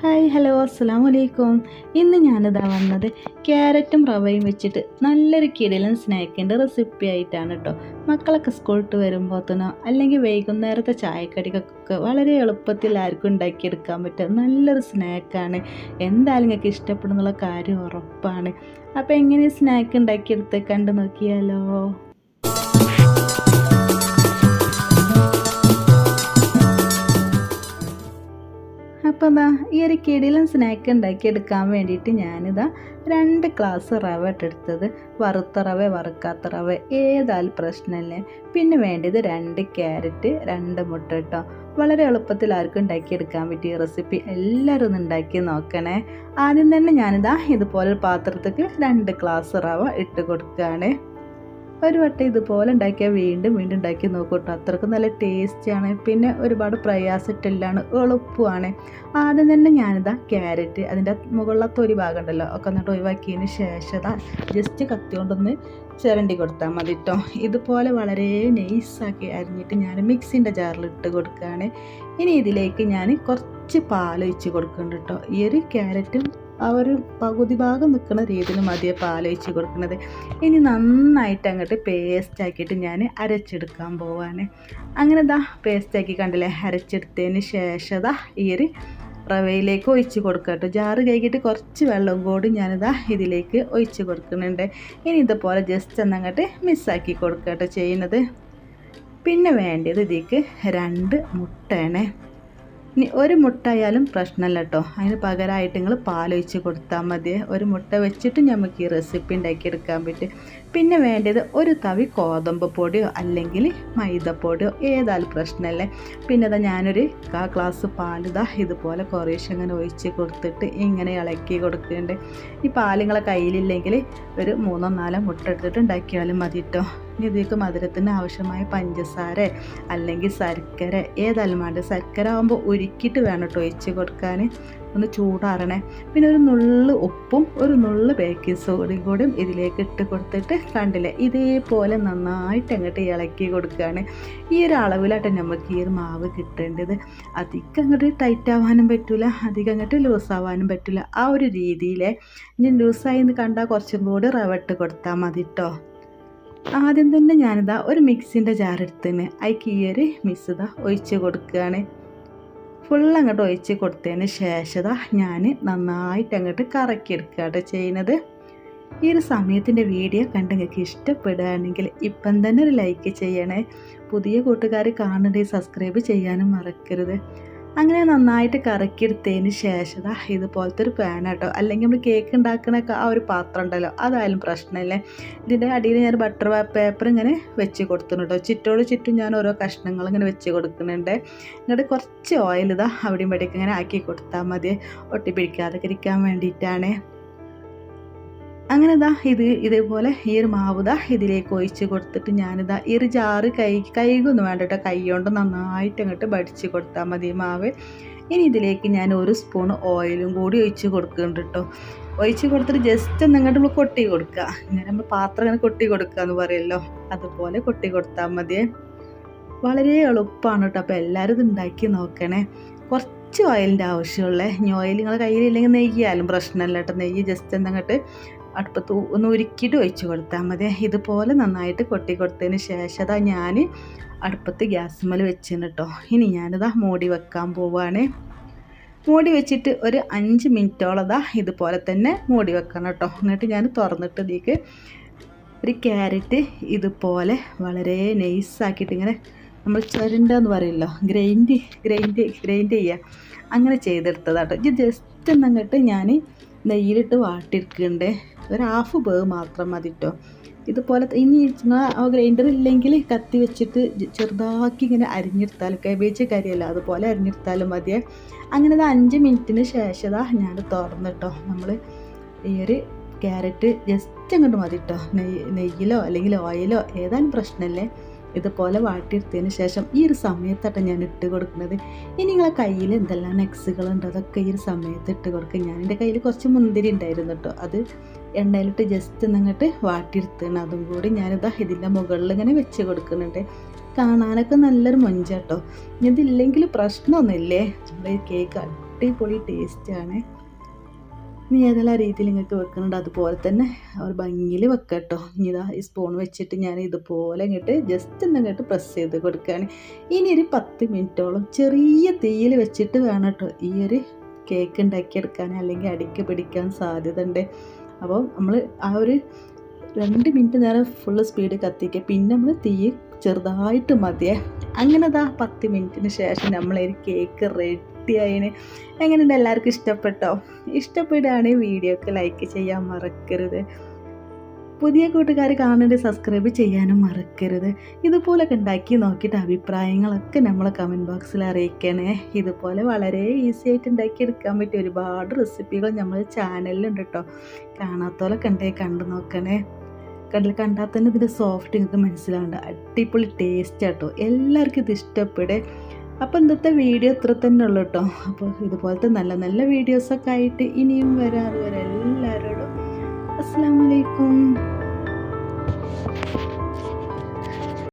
Hi hello അസ്സാം വലൈക്കും ഇന്ന് ഞാനിതാ വന്നത് ക്യാരറ്റും റവയും വെച്ചിട്ട് നല്ലൊരു കിടിലൻ സ്നാക്കിന്റെ റെസിപ്പി ആയിട്ടാണ് കേട്ടോ മക്കളൊക്കെ സ്കൂളിട്ട് വരുമ്പോഴത്തേനോ അല്ലെങ്കിൽ വൈകുന്നേരത്തെ ചായക്കടിക്കൊക്കെ വളരെ എളുപ്പത്തിൽ ആർക്കും ഉണ്ടാക്കിയെടുക്കാൻ പറ്റുക. നല്ലൊരു സ്നാക്കാണ്. എന്തായാലും നിങ്ങൾക്ക് ഇഷ്ടപ്പെടുന്നുള്ള കാര്യം ഉറപ്പാണ്. അപ്പോൾ എങ്ങനെ സ്നാക്ക് ഉണ്ടാക്കിയെടുത്ത് കണ്ടു നോക്കിയാലോ അപ്പോൾ ഇതാ ഈ ഒരു കിടിലൻ സ്നാക്ക് ഉണ്ടാക്കിയെടുക്കാൻ വേണ്ടിയിട്ട് ഞാനിതാ രണ്ട് ഗ്ലാസ് റവ ഇട്ടെടുത്തത് വറുത്ത റവ വറുക്കാത്ത റവ ഏതായാലും പ്രശ്നമല്ലേ. പിന്നെ വേണ്ടത് രണ്ട് ക്യാരറ്റ് രണ്ട് മുട്ട കേട്ടോ വളരെ എളുപ്പത്തിൽ ആർക്കും ഉണ്ടാക്കിയെടുക്കാൻ പറ്റിയ റെസിപ്പി എല്ലാവരും ഒന്ന് ഉണ്ടാക്കി നോക്കണേ. ആദ്യം തന്നെ ഞാനിതാ ഇതുപോലെ പാത്രത്തേക്ക് രണ്ട് ഗ്ലാസ് റവ ഇട്ട് കൊടുക്കുകയാണ്. ഒരു വട്ടം ഇതുപോലെ ഉണ്ടാക്കിയാൽ വീണ്ടും വീണ്ടും ഉണ്ടാക്കി നോക്കൂട്ടോ അത്രക്കും നല്ല ടേസ്റ്റിയാണ് പിന്നെ ഒരുപാട് പ്രയാസമില്ലാണ് എളുപ്പമാണ്. ആദ്യം തന്നെ ഞാനിതാ ക്യാരറ്റ് അതിന്റെ മുകളിലത്തെ ഒരു ഭാഗം ഉണ്ടല്ലോ ഒക്കെ എന്നിട്ട് ഒഴിവാക്കിയതിന് ശേഷം ജസ്റ്റ് കത്തി കൊണ്ടൊന്ന് ചിരണ്ടി കൊടുത്താൽ മതി കേട്ടോ ഇതുപോലെ വളരെ നൈസാക്കി അരിഞ്ഞിട്ട് ഞാൻ മിക്സിന്റെ ജാറിൽ ഇട്ട് കൊടുക്കുകയാണ് ഇനി ഇതിലേക്ക് ഞാൻ കുറച്ച് പാലൊഴിച്ച് കൊടുക്കുന്നുണ്ട് കേട്ടോ ഈ ഒരു ക്യാരറ്റും ഒരു പകുതി ഭാഗം നിൽക്കുന്ന രീതിയിൽ മതിയെ പാലൊഴിച്ച് കൊടുക്കുന്നത് ഇനി നന്നായിട്ട് അങ്ങോട്ട് പേസ്റ്റ് ആക്കിയിട്ട് ഞാൻ അരച്ചെടുക്കാൻ പോവാണ്. അങ്ങനെ ഇതാ പേസ്റ്റ് ആക്കി കണ്ടില്ലേ? അരച്ചെടുത്തതിന് ശേഷം ദാ ഈ ഒരു റവയിലേക്ക് ഒഴിച്ച് കൊടുക്കുക കേട്ടോ. ജാറ് കഴുകിയിട്ട് കുറച്ച് വെള്ളം കൂടി ഞാനിതാ ഇതിലേക്ക് ഒഴിച്ച് കൊടുക്കുന്നുണ്ട്. ഇനി ഇതുപോലെ ജസ്റ്റ് ഒന്നങ്ങോട്ട് മിസ്സാക്കി കൊടുക്കുക കേട്ടോ ചെയ്യുന്നത്. പിന്നെ വേണ്ടത് ഇതിലേക്ക് രണ്ട് മുട്ടയാണ്. ഇനി ഒരു മുട്ട ആയാലും പ്രശ്നമല്ല കേട്ടോ അതിന് പകരമായിട്ട് നിങ്ങൾ പാലൊഴിച്ച് കൊടുത്താൽ മതി. ഒരു മുട്ട വെച്ചിട്ട് നമുക്ക് ഈ റെസിപ്പി ഉണ്ടാക്കിയെടുക്കാൻ പറ്റും. പിന്നെ വേണ്ടത് ഒരു തവി ഗോതമ്പ് പൊടിയോ അല്ലെങ്കിൽ മൈദപ്പൊടിയോ ഏതായാലും പ്രശ്നമല്ലേ പിന്നെ അതാ ഞാനൊരു കാ ഗ്ലാസ് പാലിതാ ഇതുപോലെ കുറേശ്ശെ അങ്ങനെ ഒഴിച്ച് കൊടുത്തിട്ട് ഇങ്ങനെ ഇളക്കി കൊടുക്കുന്നുണ്ട് ഈ പാലുങ്ങളെ കയ്യിലില്ലെങ്കിൽ ഒരു മൂന്നോ നാലോ മുട്ട എടുത്തിട്ട് ഉണ്ടാക്കിയാലും മതി കേട്ടോ ഇതിലേക്ക് മധുരത്തിന് ആവശ്യമായ പഞ്ചസാര അല്ലെങ്കിൽ ശർക്കര ഏതായാലും വേണ്ട ശർക്കര ആകുമ്പോൾ ഉരുക്കിയിട്ട് വേണം കേട്ടോ ഒഴിച്ച് കൊടുക്കാൻ. ഒന്ന് ചൂടാറണേ. പിന്നെ ഒരു നുള്ള് ഉപ്പും ഒരു നുള്ള് ബേക്കിംഗ് സോഡയും കൂടി ഇതിലേക്ക് ഇട്ട് കൊടുത്തിട്ട് കണ്ടില്ലേ? ഇതേപോലെ നന്നായിട്ട് അങ്ങോട്ട് ഇളക്കി കൊടുക്കുകയാണ് ഈ ഒരു അളവിലാട്ടെ നമുക്ക് ഈ ഒരു മാവ് കിട്ടേണ്ടത്. അധികം അങ്ങോട്ട് ടൈറ്റ് ആവാനും പറ്റില്ല അധികം അങ്ങോട്ട് ലൂസ് ആവാനും പറ്റില്ല ആ ഒരു രീതിയിൽ ഇനി ലൂസായി എന്ന് കണ്ടാൽ കുറച്ചും കൂടി റവ ഇട്ട് കൊടുത്താൽ മതി കേട്ടോ ആദ്യം തന്നെ ഞാനിതാ ഒരു മിക്സിന്റെ ജാർ എടുത്തിന് അതിക്ക് ഈ ഒരു മിക്സ് ഇതാ ഒഴിച്ച് കൊടുക്കുകയാണ്. ഫുൾ അങ്ങോട്ട് ഒഴിച്ച് കൊടുത്തതിന് ശേഷം ഞാൻ നന്നായിട്ട് അങ്ങോട്ട് കറക്കിയെടുക്കുകയാണ് ചെയ്യുന്നത്. ഈ ഒരു സമയത്തിന്റെ വീഡിയോ കണ്ട് നിങ്ങൾക്ക് ഇഷ്ടപ്പെടുകയാണെങ്കിൽ ഇപ്പം തന്നെ ഒരു ലൈക്ക് ചെയ്യണേ. പുതിയ കൂട്ടുകാർ കാണണ്ടേ സബ്സ്ക്രൈബ് ചെയ്യാനും മറക്കരുത്. അങ്ങനെ നന്നായിട്ട് കറക്കിയെടുത്തതിന് ശേഷം ഇതുപോലത്തെ ഒരു പാൻ കേട്ടോ അല്ലെങ്കിൽ നമ്മൾ കേക്ക് ഉണ്ടാക്കുന്ന ആ ഒരു പാത്രം ഉണ്ടല്ലോ അതായാലും പ്രശ്നമില്ലേ. ഇതിന്റെ അടിയിൽ ഞാൻ ബട്ടർ പേപ്പർ ഇങ്ങനെ വെച്ച് കൊടുത്തിട്ടുണ്ട് കേട്ടോ ചുറ്റോട് ചുറ്റും ഞാൻ ഓരോ കഷ്ണങ്ങൾ ഇങ്ങനെ വെച്ച് കൊടുക്കുന്നുണ്ട്. എന്നിട്ട് കുറച്ച് ഓയിൽ ഇതാ അവിടെയും ഇവിടേക്ക് ഇങ്ങനെ ആക്കി കൊടുത്താൽ മതി. ഒട്ടിപ്പിടിക്കാതെ ഇരിക്കാൻ വേണ്ടിയിട്ടാണ്. അങ്ങനെ ഇതാ ഇത് ഇതേപോലെ ഈ ഒരു മാവ് ഇതാ ഇതിലേക്ക് ഒഴിച്ച് കൊടുത്തിട്ട് ഞാനിതാ ഈ ഒരു ജാറ് കൈ കൈകൊന്നും വേണ്ട കേട്ടോ കൈ കൊണ്ട് നന്നായിട്ട് അങ്ങോട്ട് ബടിച്ച് കൊടുത്താൽ മതി മാവ്. ഇനി ഇതിലേക്ക് ഞാൻ ഒരു സ്പൂൺ ഓയിലും കൂടി ഒഴിച്ച് കൊടുക്കുന്നുണ്ട് കേട്ടോ ഒഴിച്ച് കൊടുത്തിട്ട് ജസ്റ്റ് ഒന്ന് അങ്ങോട്ട് നമ്മൾ കൊട്ടി കൊടുക്കുക ഇങ്ങനെ നമ്മൾ പാത്രം ഇങ്ങനെ കൊട്ടി കൊടുക്കുക എന്ന് പറയുമല്ലോ അതുപോലെ കൊട്ടി കൊടുത്താൽ മതി. വളരെ എളുപ്പമാണ് കേട്ടോ അപ്പോൾ എല്ലാവരും ഇത് ഉണ്ടാക്കി നോക്കണേ. കുറച്ച് ഓയിലിന്റെ ആവശ്യമുള്ളേ ഇനി ഓയിൽ നിങ്ങളുടെ കയ്യിലില്ലെങ്കിൽ നെയ്യാലും പ്രശ്നമല്ല കേട്ടോ നെയ്യ് ജസ്റ്റ് എന്നങ്ങോട്ട് അടുപ്പത്ത് ഒന്ന് ഉരുക്കിയിട്ട് ഒഴിച്ചു കൊടുത്താൽ മതി. ഇതുപോലെ നന്നായിട്ട് കൊട്ടി കൊടുത്തതിന് ശേഷം അതാ ഞാൻ അടുപ്പത്ത് ഗ്യാസ് മേൽ വെച്ചിന് കേട്ടോ ഇനി ഞാനിതാ മൂടി വെക്കാൻ പോവാണ്. മൂടി വെച്ചിട്ട് ഒരു അഞ്ച് മിനിറ്റോളം അതാ ഇതുപോലെ തന്നെ മൂടി വെക്കണം കേട്ടോ എന്നിട്ട് ഞാൻ തുറന്നിട്ട് ഇതിലേക്ക് ഒരു ക്യാരറ്റ് ഇതുപോലെ വളരെ നൈസാക്കിയിട്ട് ഇങ്ങനെ നമ്മൾ ചുരണ്ടെന്ന് പറയുമല്ലോ ഗ്രൈൻഡ് ഗ്രൈൻഡ് ഗ്രൈൻഡ് ചെയ്യുക അങ്ങനെ ചെയ്തെടുത്തതാട്ടോ ഇത് ജസ്റ്റ് എന്നങ്ങോട്ട് ഞാൻ നെയ്യിലിട്ട് വാട്ടിയെടുക്കുന്നുണ്ട്. ഒരു ഹാഫ് ബേവ് മാത്രം മതി കേട്ടോ ഇതുപോലെ ഇനി ഗ്രൈൻഡർ ഇല്ലെങ്കിൽ കത്തി വെച്ചിട്ട് ചെറുതാക്കി ഇങ്ങനെ അരിഞ്ഞെടുത്താലും കേബേജ് കരിയല്ല അതുപോലെ അരിഞ്ഞെടുത്താലും മതിയേ. അങ്ങനെ അത് അഞ്ച് മിനിറ്റിന് ശേഷം ഞാൻ തുറന്നിട്ടോ നമ്മൾ ഈ ഒരു ക്യാരറ്റ് ജസ്റ്റ് അങ്ങോട്ട് മതി കേട്ടോ നെയ്യ് നെയ്യിലോ അല്ലെങ്കിൽ ഓയിലോ ഏതാനും പ്രശ്നമല്ലേ? ഇതുപോലെ വാട്ടിയെടുത്തതിന് ശേഷം ഈ ഒരു സമയത്താണ് ഞാൻ ഇട്ട് കൊടുക്കുന്നത്. ഇനി നിങ്ങളെ കയ്യിൽ എന്തെല്ലാം നെക്സുകളുണ്ട് അതൊക്കെ ഈ ഒരു സമയത്ത് ഇട്ട് കൊടുക്കുക ഞാൻ എന്റെ കയ്യിൽ കുറച്ച് മുന്തിരി ഉണ്ടായിരുന്നു കേട്ടോ. അത് എണ്ണയിലിട്ട് ജസ്റ്റ് നിങ്ങട്ട് വാട്ടിയെടുത്താണ്. അതും കൂടി ഞാനിതാ ഇതിന്റെ മുകളിൽ ഇങ്ങനെ വെച്ച് കൊടുക്കുന്നുണ്ട്. കാണാനൊക്കെ നല്ലൊരു മൊഞ്ചാട്ടോ ഇതില്ലെങ്കിൽ പ്രശ്നമൊന്നുമില്ലേ? നമ്മുടെ കേക്ക് അടിപൊളി ടേസ്റ്റാണ് ഇനി ഏതെല്ലാം രീതിയിൽ നിങ്ങൾക്ക് വെക്കുന്നുണ്ട് അതുപോലെ തന്നെ അവർ ഭംഗിയിൽ വെക്കാം കേട്ടോ. ഇനി ഇതാ ഈ സ്പൂൺ വെച്ചിട്ട് ഞാൻ ഇതുപോലെ ഇങ്ങോട്ട് ജസ്റ്റ് ഒന്ന് ഇങ്ങോട്ട് പ്രസ് ചെയ്ത് കൊടുക്കുകയാണ്. ഇനി ഒരു പത്ത് മിനിറ്റോളം ചെറിയ തീയിൽ വെച്ചിട്ട് വേണം കേട്ടോ ഈ ഒരു കേക്ക് ഉണ്ടാക്കിയെടുക്കാൻ അല്ലെങ്കിൽ അടിക്ക് പിടിക്കാൻ സാധ്യത ഉണ്ട്. അപ്പോൾ നമ്മൾ ആ ഒരു രണ്ട് മിനിറ്റ് നേരം ഫുള്ള് സ്പീഡ് കത്തിക്കുക. പിന്നെ നമ്മൾ തീ ചെറുതായിട്ട് മതിയേ. അങ്ങനെ ദാ പത്ത് മിനിറ്റിന് ശേഷം നമ്മളൊരു കേക്ക് റെഡി ആയിന് എങ്ങനെയുണ്ട് എല്ലാവർക്കും ഇഷ്ടപ്പെട്ടോ? ഇഷ്ടപ്പെടുകയാണെങ്കിൽ വീഡിയോക്ക് ലൈക്ക് ചെയ്യാൻ മറക്കരുത്. പുതിയ കൂട്ടുകാർ കാണേണ്ടത് സബ്സ്ക്രൈബ് ചെയ്യാനും മറക്കരുത്. ഇതുപോലൊക്കെ ഉണ്ടാക്കി നോക്കിയിട്ട് അഭിപ്രായങ്ങളൊക്കെ നമ്മൾ കമന്റ് ബോക്സിൽ അറിയിക്കണേ. ഇതുപോലെ വളരെ ഈസി ആയിട്ട് ഉണ്ടാക്കിയെടുക്കാൻ പറ്റിയ ഒരുപാട് റെസിപ്പികൾ നമ്മൾ ചാനലിലുണ്ട് കേട്ടോ കാണാത്തോലൊക്കെ ഉണ്ടെങ്കിൽ കണ്ടു നോക്കണേ. കണ്ടിൽ കണ്ടാൽ തന്നെ ഇതിന്റെ സോഫ്റ്റ് നിങ്ങൾക്ക് മനസ്സിലാവേണ്ട. അടിപൊളി ടേസ്റ്റ് ആട്ടോ. എല്ലാവർക്കും ഇത് ഇഷ്ടപ്പെടേ. അപ്പോൾ ഇന്നത്തെ വീഡിയോ ഇത്ര തന്നെ ഉള്ളൂ കേട്ടോ. അപ്പോൾ ഇതുപോലത്തെ നല്ല നല്ല വീഡിയോസൊക്കെ ആയിട്ട് ഇനിയും വരാറ് വരെ. എല്ലാവരോടും അസ്സാം വലൈക്കും